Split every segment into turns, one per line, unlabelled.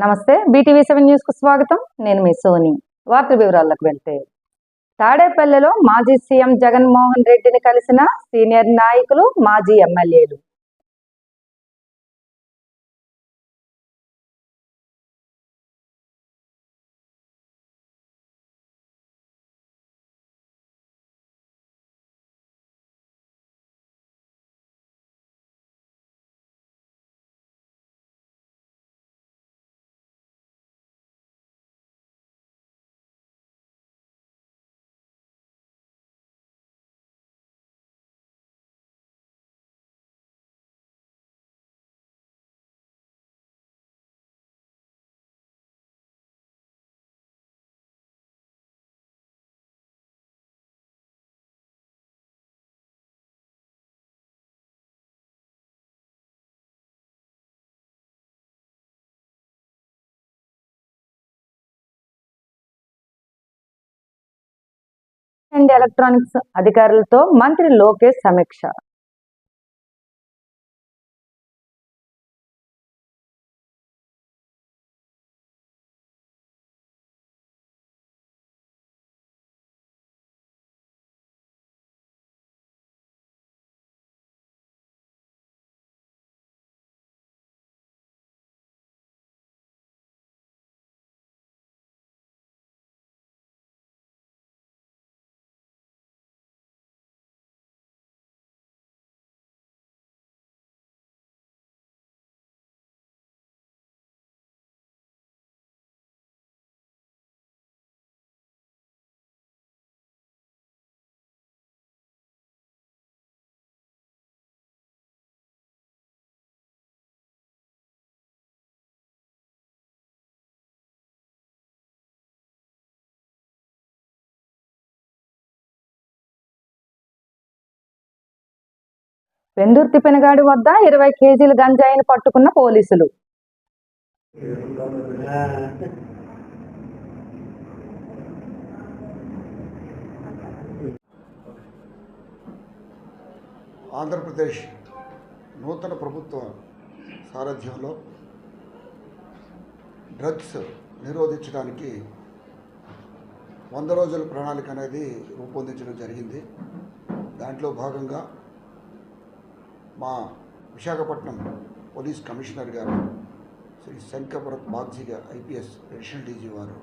నమస్తే BTV seven న్యూస్కు స్వాగతం. నేను మీ సోని. వార్త వివరాలకు వెళ్తే తాడేపల్లెలో మాజీ సీఎం జగన్మోహన్ రెడ్డిని కలిసిన సీనియర్ నాయకులు మాజీ ఎమ్మెల్యేలు. అండ్ ఎలక్ట్రానిక్స్ అధికారులతో మంత్రి లోకేష్ సమీక్ష. వెందుర్తి పెనగాడి వద్ద ఇరవై కేజీల గంజాయిని పట్టుకున్న పోలీసులు.
ఆంధ్రప్రదేశ్ నూతన ప్రభుత్వ సారథ్యంలో డ్రగ్స్ నిరోధించడానికి వంద రోజుల ప్రణాళిక అనేది రూపొందించడం జరిగింది. దాంట్లో భాగంగా మా విశాఖపట్నం పోలీస్ కమిషనర్ గారు శ్రీ శంకభరత్ బాగ్జీ గారు ఐపీఎస్ అడిషనల్ డీజీ వారు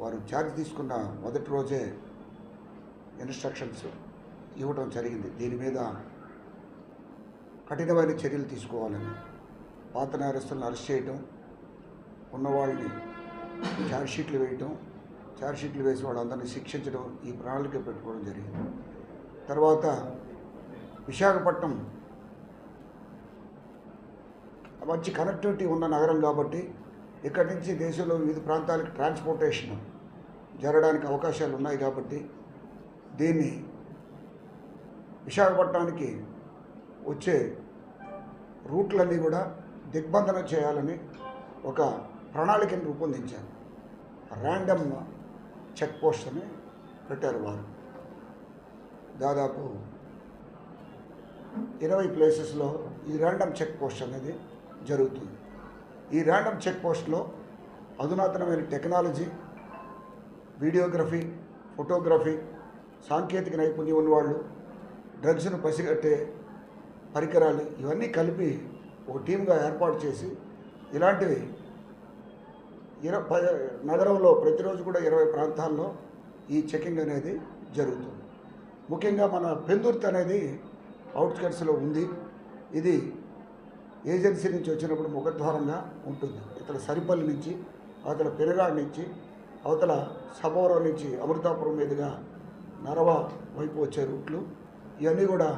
వారు ఛార్జ్ తీసుకున్న మొదటి రోజే ఇన్స్ట్రక్షన్స్ ఇవ్వడం జరిగింది. దీని మీద కఠినమైన చర్యలు తీసుకోవాలని పాత నేరస్తులను అరెస్ట్ చేయటం ఉన్నవాళ్ళని ఛార్జ్షీట్లు వేయటం ఛార్జ్షీట్లు వేసి వాళ్ళందరినీ శిక్షించడం ఈ ప్రణాళిక పెట్టుకోవడం జరిగింది. తర్వాత విశాఖపట్నం. మంచి కనెక్టివిటీ ఉన్న నగరం కాబట్టి ఇక్కడి నుంచి దేశంలో వివిధ ప్రాంతాలకు ట్రాన్స్పోర్టేషన్ జరగడానికి అవకాశాలు ఉన్నాయి కాబట్టి దీన్ని విశాఖపట్నానికి వచ్చే రూట్లన్నీ కూడా దిగ్బంధన చేయాలని ఒక ప్రణాళికను రూపొందించారు. ర్యాండమ్ చెక్ పోస్ట్ అని పెట్టారు వారు. దాదాపు ఇరవై ప్లేసెస్లో ఈ ర్యాండమ్ చెక్ పోస్ట్ అనేది జరుగుతుంది. ఈ ర్యాండమ్ చెక్ పోస్ట్లో అధునాతనమైన టెక్నాలజీ వీడియోగ్రఫీ ఫోటోగ్రఫీ సాంకేతిక నైపుణ్యం ఉన్నవాళ్ళు డ్రగ్స్ను పసిగట్టే పరికరాలు ఇవన్నీ కలిపి ఒక టీమ్గా ఏర్పాటు చేసి ఇలాంటివి ఇర ప నగరంలో ప్రతిరోజు కూడా ఇరవై ప్రాంతాల్లో ఈ చెకింగ్ అనేది జరుగుతుంది. ముఖ్యంగా మన పెందుర్తి అనేది అవుట్స్కట్స్లో ఉంది. ఇది ఏజెన్సీ నుంచి వచ్చినప్పుడు ముఖద్వారంగా ఉంటుంది. ఇతర సరిపల్లి నుంచి అవతల పెరగాడ్ నుంచి అవతల సభవరం నుంచి అమృతాపురం మీదుగా నరవ వైపు వచ్చే రూట్లు. ఇవన్నీ కూడా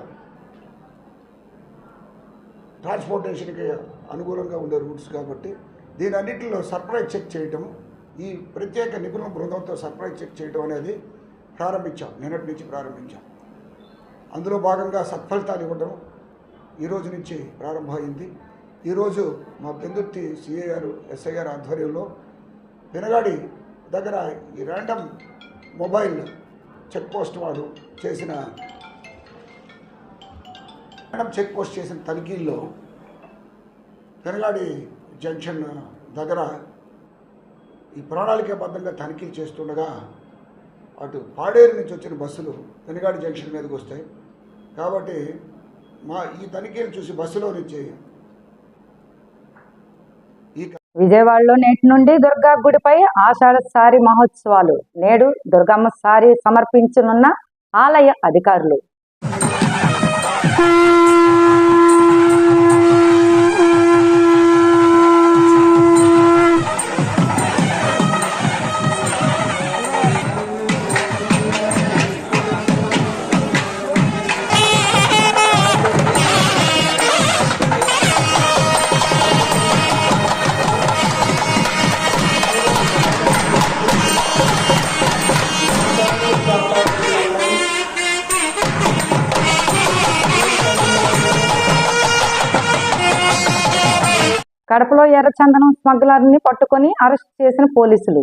ట్రాన్స్పోర్టేషన్కి అనుకూలంగా ఉండే రూట్స్ కాబట్టి దీని అన్నింటిలో సర్ప్రైజ్ చెక్ చేయటం ఈ ప్రత్యేక నిపుణుల బృందంతో సర్ప్రైజ్ చెక్ చేయడం అనేది ప్రారంభించాం. నిన్నటి నుంచి ప్రారంభించాం. అందులో భాగంగా సత్ఫలితాలు ఇవ్వడం ఈరోజు నుంచి ప్రారంభమైంది. ఈరోజు మా పెందుర్తి సిఏ గారు ఎస్ఐ గారు ఆధ్వర్యంలో వినగాడి దగ్గర ఈ ర్యాండమ్ మొబైల్ చెక్ పోస్ట్ వాడు చేసిన మేడం చెక్ పోస్ట్ చేసిన తనిఖీల్లో పెనగాడి జంక్షన్ దగ్గర ఈ ప్రణాళికాబద్ధంగా తనిఖీలు చేస్తుండగా అటు పాడేరు నుంచి వచ్చిన బస్సులు వెనగాడి జంక్షన్ మీదకి వస్తాయి. కాబట్టి మా ఈ తనిఖీలు చూసి బస్సులో నుంచి
విజయవాడలో నేటి నుండి దుర్గా గుడిపై ఆషాఢ సారి మహోత్సవాలు నేడు దుర్గమ్మ సారి సమర్పించనున్న ఆలయ అధికారులు. కడపలో ఎర్రచందనం స్మగ్లర్ని పట్టుకొని అరెస్ట్ చేసిన పోలీసులు.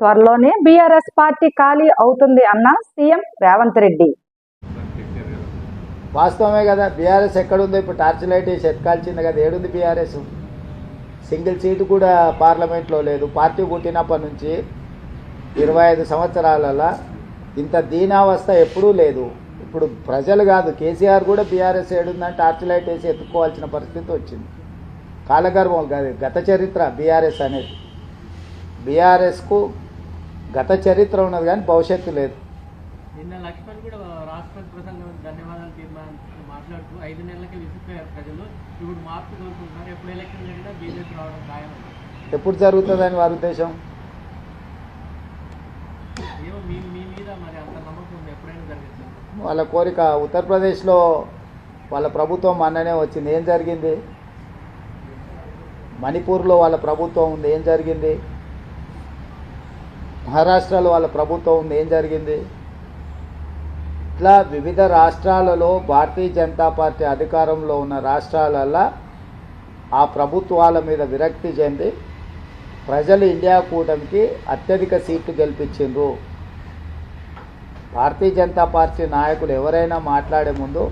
త్వరలోనే బీఆర్ఎస్ పార్టీ ఖాళీ అవుతుంది అన్న సీఎం రేవంత్ రెడ్డి.
వాస్తవమే కదా బీఆర్ఎస్ ఎక్కడుందో ఇప్పుడు టార్చ్ లైట్ వేసి ఎత్కాల్చింది కదా ఏడుంది బీఆర్ఎస్? సింగిల్ సీటు కూడా పార్లమెంట్లో లేదు. పార్టీ పుట్టినప్పటి నుంచి ఇరవై ఐదు సంవత్సరాలలో ఇంత దీనావస్థ ఎప్పుడూ లేదు. ఇప్పుడు ప్రజలు కాదు కేసీఆర్ కూడా బీఆర్ఎస్ ఏడుందని టార్చ్ లైట్ వేసి ఎత్తుకోవాల్సిన పరిస్థితి వచ్చింది. కాలగర్భం కాదు గత చరిత్ర బీఆర్ఎస్ అనేది. బీఆర్ఎస్కు గత చరిత్ర ఉన్నది కానీ భవిష్యత్తు లేదు.
నిన్న లక్ష్మణ్ కూడా రాష్ట్రపతి ప్రసంగం ధన్యవాదాలు తీర్మానం మాట్లాడుతూ ఐదు నెలలకి విసిగిపోయారు ప్రజలు. ఇప్పుడు మార్పు కోరుకుంటున్నారు. ఎప్పుడు ఎలక్షన్ జరిగినా బీజేపీ రావడం ఖాయం
ఎప్పుడు జరుగుతుందని వారి ఉద్దేశం?
ఏమో మీ మీ మీద మరి అంత నమ్మకం ఉంది. ఎప్పుడైనా జరుగుతుంది
వాళ్ళ కోరిక ఉత్తరప్రదేశ్లో వాళ్ళ ప్రభుత్వం మొన్ననే వచ్చింది. ఏం జరిగింది? మణిపూర్లో వాళ్ళ ప్రభుత్వం ఉంది ఏం జరిగింది? మహారాష్ట్రలో వాళ్ళ ప్రభుత్వం ఉంది ఏం జరిగింది? ఇట్లా వివిధ రాష్ట్రాలలో భారతీయ జనతా పార్టీ అధికారంలో ఉన్న రాష్ట్రాలల్లో ఆ ప్రభుత్వాల మీద విరక్తి చెంది ప్రజలు ఇండియా కూటమికి అత్యధిక సీట్లు గెలిపించిండ్రు. భారతీయ జనతా పార్టీ నాయకులు ఎవరైనా మాట్లాడే ముందు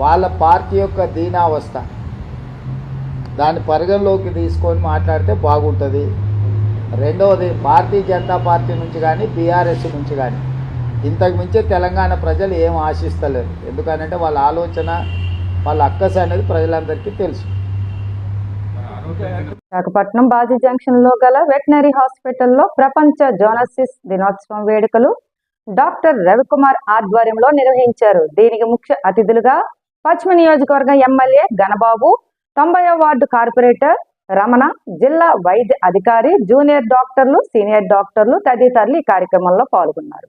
వాళ్ళ పార్టీ యొక్క దీనావస్థ దాన్ని పరిగణలోకి తీసుకొని మాట్లాడితే బాగుంటుంది. రెండవది భారతీయ జనతా పార్టీ నుంచి కానీ బీఆర్ఎస్ నుంచి కానీ ఇంతకు మించే తెలంగాణ ప్రజలు ఏం ఆశిస్తలేరు. ఎందుకనంటే వాళ్ళ ఆలోచన వాళ్ళ అక్కస అనేది ప్రజలందరికీ తెలుసు.
విశాఖపట్నం బాజీ జంక్షన్లో గల వెటనరీ హాస్పిటల్లో ప్రపంచ జోనసిస్ దినోత్సవం వేడుకలు డాక్టర్ రవికుమార్ ఆధ్వర్యంలో నిర్వహించారు. దీనికి ముఖ్య అతిథులుగా పశ్చిమ నియోజకవర్గ ఎమ్మెల్యే గణబాబు తొంభైవ వార్డు కార్పొరేటర్ రమణ జిల్లా వైద్య అధికారి జూనియర్ డాక్టర్లు సీనియర్ డాక్టర్లు తదితరులు ఈ కార్యక్రమంలో పాల్గొన్నారు.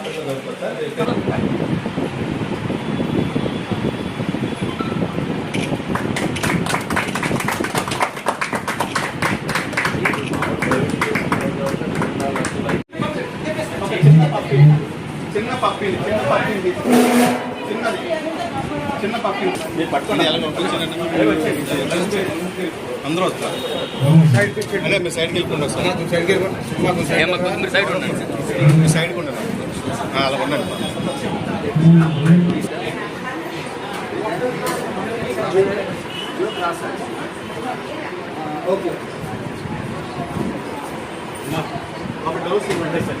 आपको सब पता है చిన్న పప్పిల్ చిన్న పప్పిల్ చిన్నది చిన్న పప్పిల్ మీరు పట్టుకోండి అందరూ వస్తారు సైడ్కి వెళ్ళకుండా సైడ్కి వెళ్ళకుండా సైడ్కి ఉండండి అలా ఉండండి ఓకే. ఒక డోస్ ఇవ్వండి సార్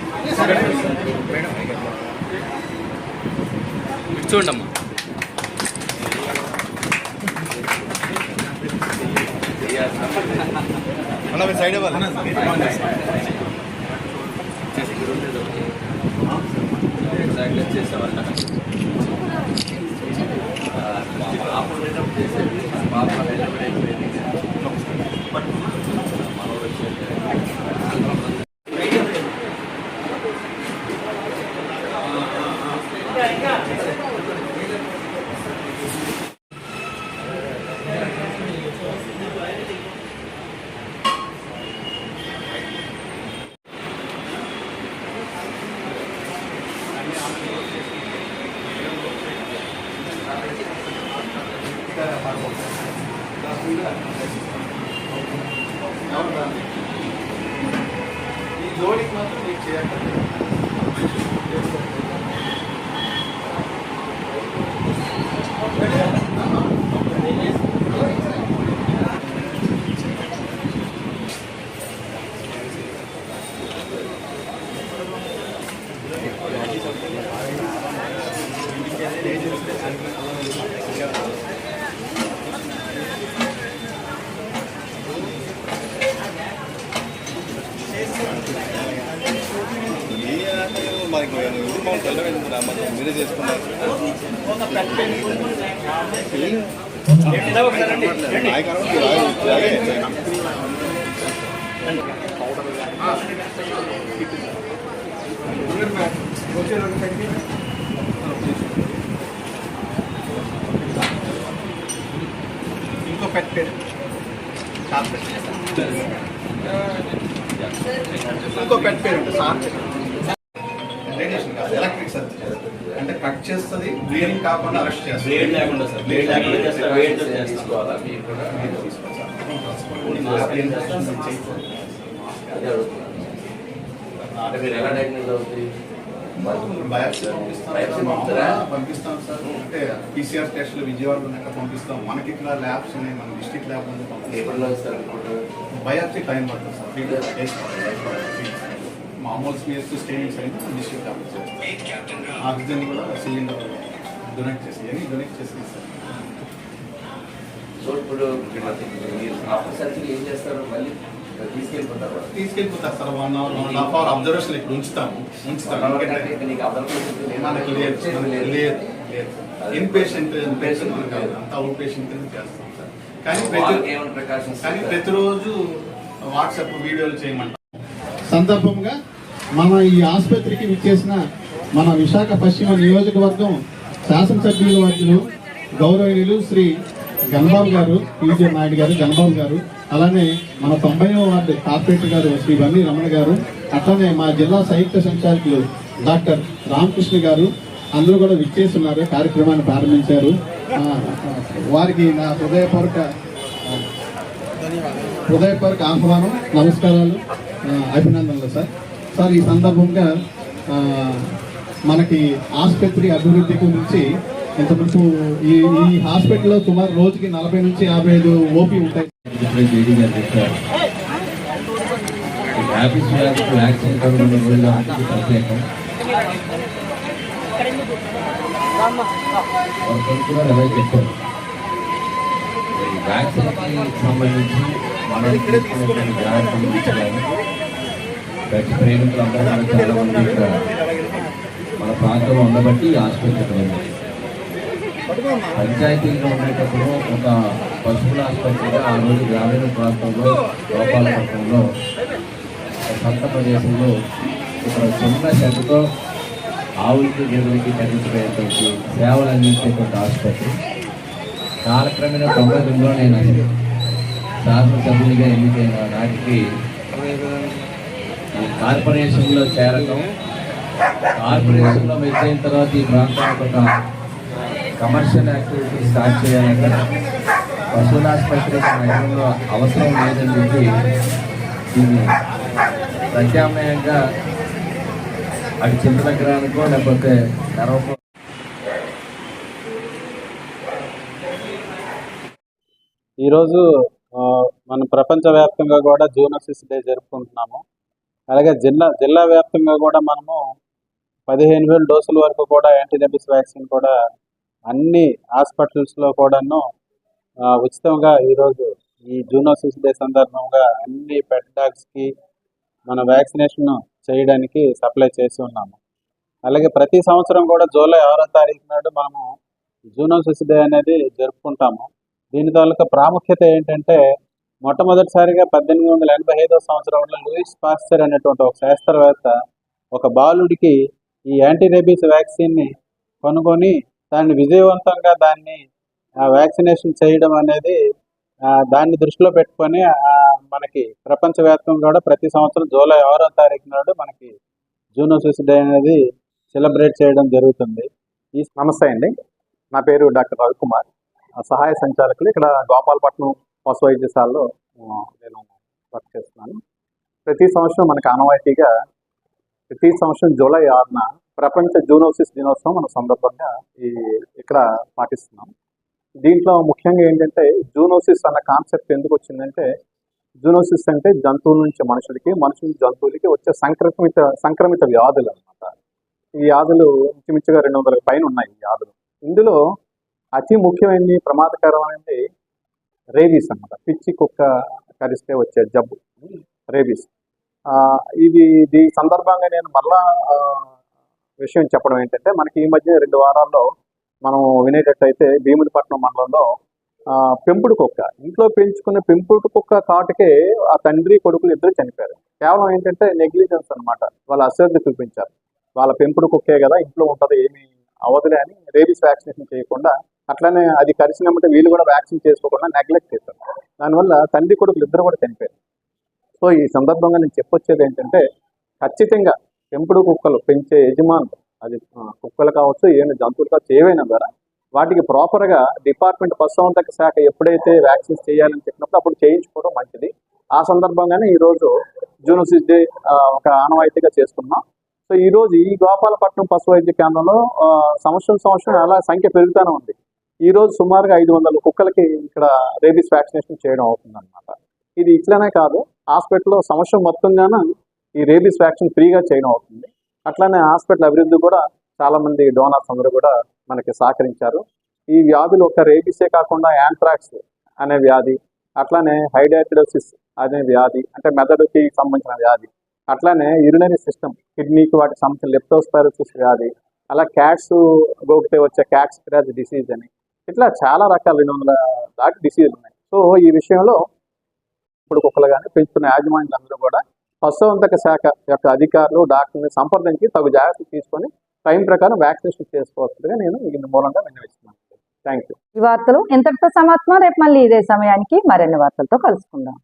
చూడమ్మా
అన్న మీరు సైడ్ ఇవ్వాలి
ఎగ్జాక్ట్గా చేసేవాళ్ళ పాప ఉండేటప్పుడు చేసేది పాప డెలివరీ అయిపోయింది మనోడు వచ్చేది
ఈ జోడికి మాత్రం మీకు చేయాలి మనకి మమ్మల్ని తెల్లవేందుకు మరి మీరే చేసుకున్నారు నాయకరం ఇంకో పెట్ పేరు ఇంకో పెట్ పేరు ఉంటుంది సార్ రేడియేషన్ కాదు ఎలక్ట్రిక్ సర్జరీ అంటే కట్ చేస్తుంది బ్లీడింగ్ కాకుండా అరెస్ట్ చేస్తుంది
బ్లేడ్ లేకుండా సార్. బ్లేడ్ లేకుండా చేస్తే బ్లేడ్ తీసుకోవాలా మీరు కూడా అదే అడుగుతున్నాను అంటే మీరు ఎలా డయాగ్నోజ్ అవుతుంది
పంపిస్తాం సార్. అంటే పీసీఆర్ టెస్ట్లు విజయవాడలో ఉన్నాక పంపిస్తాం మనకి ఇక్కడ ల్యాబ్స్ ఉన్నాయి మన డిస్ట్రిక్ట్ ల్యాబ్ ఉంది బయాప్సీ టైం పడుతుంది సార్. మామూలు స్పేస్ స్టేయింగ్స్ అయినా డిస్ట్రిక్ట్ ఆక్సిజన్ కూడా సిలిండర్ డొనేట్ చేసి అని డొనేట్ చేసి సార్
సో ఇప్పుడు మీరు ఆఫ్టర్ సర్జరీ ఏం చేస్తారు? మళ్ళీ తీసుకెళ్ళిపోతారు
తీసుకెళ్ళిపోతారు sir. One hour one half hour observation ఇక్కడ ఉంచుతాము. ఉంచుతాము. మనకు లేదు. ఇన్ పేషెంట్ అంతా అవుట్ పేషెంట్ చేస్తాం సార్. కానీ ప్రతి కానీ ప్రతిరోజు వాట్సాప్ వీడియోలు చేయమంటాం
సందర్భంగా మన ఈ ఆసుపత్రికి విచ్చేసిన మన విశాఖ పశ్చిమ నియోజకవర్గం శాసనసభ్యుల వర్గులు గౌరవనీయులు శ్రీ గణబాబు గారు పీజే నాయుడు గారు గణబాబు గారు అలానే మన తొంభైవ వార్డు కార్పొరేటర్ గారు శ్రీ వన్ని రమణ గారు అట్లానే మా జిల్లా సాహిత్య సంచాలకులు డాక్టర్ రామకృష్ణ గారు అందరూ కూడా విచ్చేస్తున్నారు కార్యక్రమాన్ని ప్రారంభించారు. వారికి నా హృదయపూర్వక హృదయపూర్వక ఆహ్వానం నమస్కారాలు అభినందనలు సార్. సార్ ఈ సందర్భంగా మనకి ఆసుపత్రి అభివృద్ధి గురించి ఇంతవరకు ఈ ఈ హాస్పిటల్లో సుమారు రోజుకి నలభై నుంచి యాభై ఐదు ఓపీ ఉంటాయి.
వ్యాక్సిన్ వ్యాక్సిన్కి సంబంధించి మనం తీసుకునేటువంటి జాగ్రత్తల ప్రతి ప్రేమికులు చాలా మంది ఇక్కడ మన ప్రాంతంలో ఉండబట్టి ఆసుపత్రి పంచాయతీలో ఉండేటప్పుడు ఒక పశువుల ఆసుపత్రిగా ఆ రోజు గ్రామీణ ప్రాంతంలో గోపాలపట్నంలో సొంత ప్రదేశంలో ఇక్కడ చిన్న చెత్తతో ఆవులకి గేదెలకి తగ్గించబోయేటువంటి సేవలు అందించేటువంటి ఆసుపత్రి. కాలక్రమేణా తొంభై తొమ్మిదిలో నేను అసలు శాసనసభ్యునిగా ఎన్నికైన నాటికి ఈ కార్పొరేషన్లో చేరటం కార్పొరేషన్లో మెర్జ్ అయిన తర్వాత ఈ ప్రాంతానికి ఒక కమర్షియల్ యాక్టివిటీ స్టార్ట్ చేయాలంటే పశువుల ఆసుపత్రి నగరంలో అవసరం లేదని చెప్పి దీన్ని ప్రత్యామ్నాయంగా అటు చిన్న దగ్గరానికో లేకపోతే కరవకో
ఈరోజు మనం ప్రపంచవ్యాప్తంగా కూడా జూనోసిస్ డే జరుపుకుంటున్నాము. అలాగే జిల్లా జిల్లా వ్యాప్తంగా కూడా మనము పదిహేను వేల డోసుల వరకు కూడా యాంటీడెబిస్ వ్యాక్సిన్ కూడా అన్ని హాస్పిటల్స్లో కూడాను ఉచితంగా ఈరోజు ఈ జూనోసిస్ డే సందర్భంగా అన్ని పెట్ డాగ్స్కి మన వ్యాక్సినేషన్ చేయడానికి సప్లై చేసి ఉన్నాము. అలాగే ప్రతి సంవత్సరం కూడా జూలై ఆరో తారీఖు నాడు మనము జూనోసిస్ డే అనేది జరుపుకుంటాము. దీని తాలూకా ప్రాముఖ్యత ఏంటంటే మొట్టమొదటిసారిగా పద్దెనిమిది వందల ఎనభై ఐదో సంవత్సరంలో లూయిస్ పాస్చర్ అనేటువంటి ఒక శాస్త్రవేత్త ఒక బాలుడికి ఈ యాంటీ రేబీస్ వ్యాక్సిన్ని కనుగొని దాన్ని విజయవంతంగా దాన్ని వ్యాక్సినేషన్ చేయడం అనేది దాన్ని దృష్టిలో పెట్టుకొని మనకి ప్రపంచవ్యాప్తంగా కూడా ప్రతి సంవత్సరం జూలై ఆరో తారీఖు నాడు మనకి జూనోసిస్ డే అనేది సెలబ్రేట్ చేయడం జరుగుతుంది. ఈ నమస్తే అండి. నా పేరు డాక్టర్ రవికుమార్. సహాయ సంచాలకులు ఇక్కడ గోపాలపట్నం పశు వైద్యశాలలో నేను వర్క్ చేస్తున్నాను. ప్రతి సంవత్సరం మనకు ఆనవాయితీగా ప్రతి సంవత్సరం జూలై ఆరున ప్రపంచ జూనోసిస్ దినోత్సవం మన సందర్భంగా ఈ ఇక్కడ పాటిస్తున్నాం. దీంట్లో ముఖ్యంగా ఏంటంటే జూనోసిస్ అన్న కాన్సెప్ట్ ఎందుకు వచ్చిందంటే జూనోసిస్ అంటే జంతువుల నుంచి మనుషులకి మనుషుల నుంచి జంతువులకి వచ్చే సంక్రమిత సంక్రమిత వ్యాధులు అనమాట ఈ వ్యాధులు ఇంచుమించుగా రెండు వందల పైన ఉన్నాయి ఈ వ్యాధులు. ఇందులో అతి ముఖ్యమైనది ప్రమాదకరమైనది రేబీస్ అన్నమాట. పిచ్చి కుక్క కరిస్తే వచ్చే జబ్బు రేబీస్. ఇది ఈ సందర్భంగా నేను మళ్ళా విషయం చెప్పడం ఏంటంటే మనకి ఈ మధ్య రెండు వారాల్లో మనం వినేటట్టయితే భీమునిపట్నం మండలంలో పెంపుడు కుక్క ఇంట్లో పెంచుకున్న పెంపుడు కుక్క కాటుకే ఆ తండ్రి కొడుకులు ఇద్దరు చనిపోయారు. కేవలం ఏంటంటే నెగ్లిజెన్స్ అనమాట వాళ్ళ అశ్రద్ధ చూపించారు. వాళ్ళ పెంపుడు కుక్కే కదా ఇంట్లో ఉంటుంది ఏమి అవదులే అని రేబీస్ వ్యాక్సినేషన్ చేయకుండా అట్లనే అది కరిచినమ్మంటే వీళ్ళు కూడా వ్యాక్సిన్ చేసుకోకుండా నెగ్లెక్ట్ చేశారు. దానివల్ల తండ్రి కొడుకులు ఇద్దరు కూడా చనిపోయారు. సో ఈ సందర్భంగా నేను చెప్పొచ్చేది ఏంటంటే ఖచ్చితంగా పెంపుడు కుక్కలు పెంచే యజమానులు అది కుక్కలు కావచ్చు ఏమైనా జంతువులు కావచ్చు ఏవైనా ద్వారా వాటికి ప్రాపర్గా డిపార్ట్మెంట్ పశుసంవర్ధక శాఖ ఎప్పుడైతే వ్యాక్సిన్స్ చేయాలని చెప్పినప్పుడు అప్పుడు చేయించుకోవడం మంచిది. ఆ సందర్భంగానే ఈరోజు జూనోసిస్ డే ఒక ఆనవాయితీగా చేసుకున్నాం. సో ఈ రోజు ఈ గోపాలపట్నం పశు వైద్య కేంద్రంలో సంవత్సరం సంవత్సరం అలా సంఖ్య పెరుగుతూనే ఉంది. ఈరోజు సుమారుగా ఐదు వందల కుక్కలకి ఇక్కడ రేబీస్ వ్యాక్సినేషన్ చేయడం అవుతుందన్నమాట. ఇది ఇట్లనే కాదు హాస్పిటల్లో సంవత్సరం మొత్తంగాన ఈ రేబీస్ వ్యాక్సిన్ ఫ్రీగా చేయడం అవుతుంది. అట్లానే హాస్పిటల్ అభివృద్ధి కూడా చాలామంది డోనర్స్ అందరూ కూడా మనకి సహకరించారు. ఈ వ్యాధులు ఒక రేబీసే కాకుండా యాంట్రాక్స్ అనే వ్యాధి అట్లానే హైడాటిడోసిస్ అనే వ్యాధి అంటే మెదడుకి సంబంధించిన వ్యాధి అట్లానే యూరినరీ సిస్టమ్ కిడ్నీకి వాటికి సంబంధించిన లెప్టోస్పైరోసిస్ వ్యాధి అలా క్యాట్స్ గోకితే వచ్చే క్యాట్స్ క్రాజ్ డిసీజ్ అని ఇట్లా చాలా రకాల రెండు వందల దాటి డిసీజ్ ఉన్నాయి. సో ఈ విషయంలో ఇప్పుడు కుక్కలు కానీ పెంచుతున్న యాజమాన్యులందరూ కూడా పశుసంవర్ధక శాఖ యొక్క అధికారులు డాక్టర్ని సంప్రదించి తగు జాగ్రత్తలు తీసుకొని టైం ప్రకారం వ్యాక్సినేషన్ చేసుకోవచ్చుగా నేను ఈ మూలంగా విన్నవిస్తున్నాను. థ్యాంక్ యూ
ఈ వార్తలు ఇంతటితో సమాప్తం? రేపు మళ్ళీ ఇదే సమయానికి మరిన్ని వార్తలతో కలుసుకుందాం.